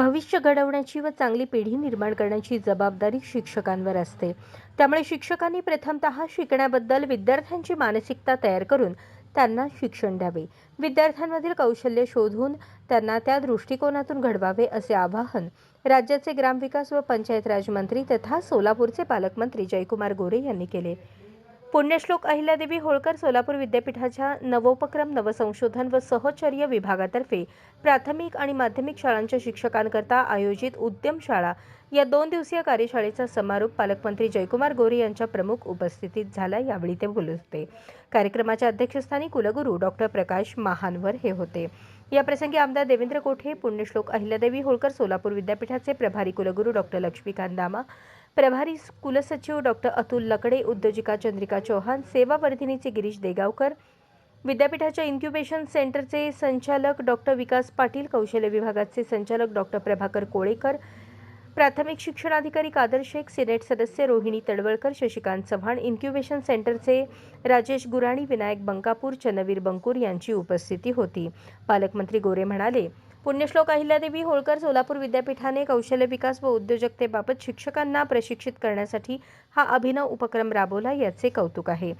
भविष्य घडवण्याची व चांगली पिढी निर्माण करण्याची जबाबदारी शिक्षकांवर असते. त्यामुळे शिक्षकांनी प्रथमतः शिकण्याबद्दल विद्यार्थ्यांची मानसिकता तयार करून त्यांना शिक्षण द्यावे. विद्यार्थ्यांमधील कौशल्य शोधून त्यांना त्या दृष्टिकोनातून घडवावे असे आवाहन राज्याचे ग्रामविकास व पंचायत राज मंत्री तथा सोलापूरचे पालकमंत्री जयकुमार गोरे यांनी केले. पुण्यश्लोक अहिल्यादेवी होळकर सोलापूर विद्यापीठाच्या नवोपक्रम नवसंशोधन व सहचर्य विभागातर्फे प्राथमिक आणि माध्यमिक शाळांच्या शिक्षकांकरता आयोजित उद्यम शाळा या दोन दिवसीय कार्यशाळेचा समारोप पालकमंत्री जयकुमार गोरे यांच्या प्रमुख उपस्थितीत झाला. यावेळी ते बोलत होते. कार्यक्रमाच्या अध्यक्षस्थानी कुलगुरू डॉक्टर प्रकाश महानवर हे होते. या प्रसंगी आमदार देवेंद्र कोठे पुण्यश्लोक अहिल्यादेवी होळकर सोलापूर विद्यापीठाचे प्रभारी कुलगुरू डॉक्टर लक्ष्मीकांत दामा प्रभारी कुलसचिव डॉक्टर अतुल लकडे उद्योजिका चंद्रिका चौहान सेवावर्धिनीचे गिरीश देगावकर विद्यापीठाच्या इन्क्युबेशन सेंटरचे संचालक डॉक्टर विकास पाटील कौशल्य विभागाचे संचालक डॉक्टर प्रभाकर कोळेकर प्राथमिक शिक्षणाधिकारी कादर शेख सिनेट सदस्य रोहिणी तडवळकर शशिकांत चव्हाण इन्क्युबेशन सेंटरचे राजेश गुराणी विनायक बंकापूर चन्नवीर बंकूर यांची उपस्थिती होती. पालकमंत्री गोरे म्हणाले पुण्यश्लोक अहिल्यादेवी होळकर सोलापूर विद्यापीठाने कौशल्य विकास व उद्योजकतेबाबत शिक्षकांना प्रशिक्षित करण्यासाठी हा अभिनव उपक्रम राबवला याचे कौतुक आहे.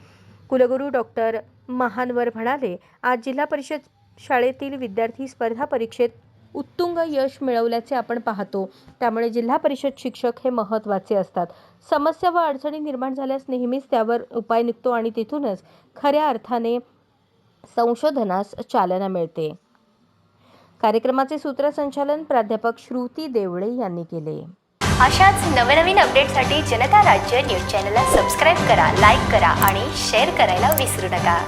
कुलगुरू डॉक्टर महानवर म्हणाले आज जिल्हा परिषद शाळेतील विद्यार्थी स्पर्धा परीक्षेत उत्तुंग यश मिळवल्याचे आपण पाहतो. त्यामुळे जिल्हा परिषद शिक्षक हे महत्त्वाचे असतात. समस्या व अडचणी निर्माण झाल्यास नेहमीच त्यावर उपाय निघतो आणि तिथूनच खऱ्या अर्थाने संशोधनास चालना मिळते. कार्यक्रमाचे सूत्रसंचालन प्राध्यापक श्रुती देवळे यांनी केले. अशाच नवनवीन अपडेटसाठी जनता राज्य न्यूज चॅनलला सबस्क्राईब करा लाईक करा आणि शेअर करायला विसरू नका.